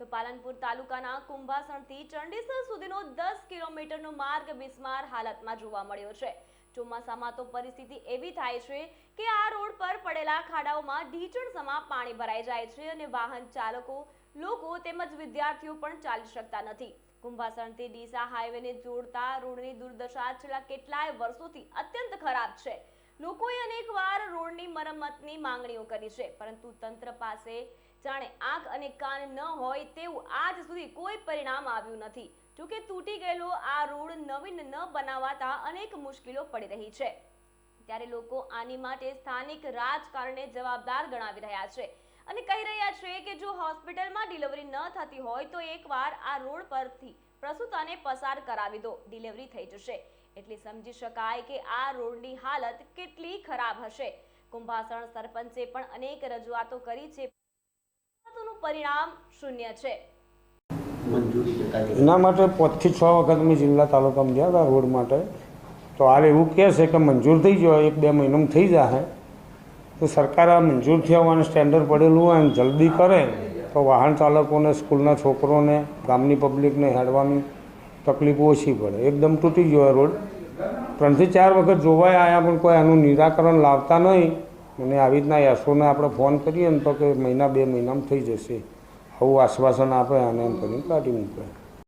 તો પાલનપુર તાલુકાના કુંભાસણથી ચંડીસર સુધીનો દસ કિલોમીટરનો માર્ગ બિસ્માર હાલતમાં જોવા મળ્યો છે. ચોમાસામાં તો પરિસ્થિતિ એવી થાય છે કે આ રોડ પર પડેલા ખાડાઓમાં ઢીચણ સમા પાણી ભરાઈ જાય છે અને વાહન ચાલકો, લોકો તેમજ વિદ્યાર્થીઓ પણ ચાલી શકતા નથી. કુંભાસણથી ડીસા હાઈવેને જોડતા રોડની દુર્દશા છેલ્લા કેટલાય વર્ષોથી અત્યંત ખરાબ છે. લોકોએ અનેકવાર રોડની મરમ્મતની માંગણીઓ કરી છે, પરંતુ તંત્ર પાસે જાણે આંખ અને કાન ન હોય તેવું આજ સુધી કોઈ પરિણામ આવ્યું નથી. જોકે તૂટી ગયેલો આ રોડ નવીન ન બનાવાતા અનેક મુશ્કેલીઓ પડી રહી છે. ત્યારે લોકો આની માટે સ્થાનિક રાજકારણને જવાબદાર ગણાવી રહ્યા છે અને કહી રહ્યા છે કે જો હોસ્પિટલમાં ડિલિવરી ન થતી હોય તો એકવાર આ રોડ પરથી પ્રસૂતાને પસાર કરાવી દો. ડિલિવરી થઈ જશે. એટલે સમજી શકાય કે આ રોડની હાલત કેટલી ખરાબ હશે. કુંભાસણ સરપંચે પણ અનેક રજૂઆતો કરી છે. પરિણામ શૂન્ય છે. મંજૂરી જતા રહી. એના માટે પાંચથી છ વખત મેં જિલ્લા તાલુકામાં ગયા હતા રોડ માટે. તો હાલ એવું કહે છે કે મંજૂર થઈ જાય એક બે મહિનામાં થઈ જશે તો સરકાર આ મંજૂર થયા હોવાનું સ્ટેન્ડર્ડ પડેલું હોય અને જલ્દી કરે તો વાહન ચાલકોને સ્કૂલના છોકરોને ગામની પબ્લિકને હેડવાની તકલીફ ઓછી પડે. એકદમ તૂટી ગયો રોડ. ત્રણથી ચાર વખત જોવાય આવ્યા પણ કોઈ આનું નિરાકરણ લાવતા નહીં. અને આવી રીતના યશોને આપણે ફોન કરીએ ને તો કે મહિના બે મહિનામાં થઈ જશે. આવું આશ્વાસન આપે અને એમ કરીને કાઢી મૂકે.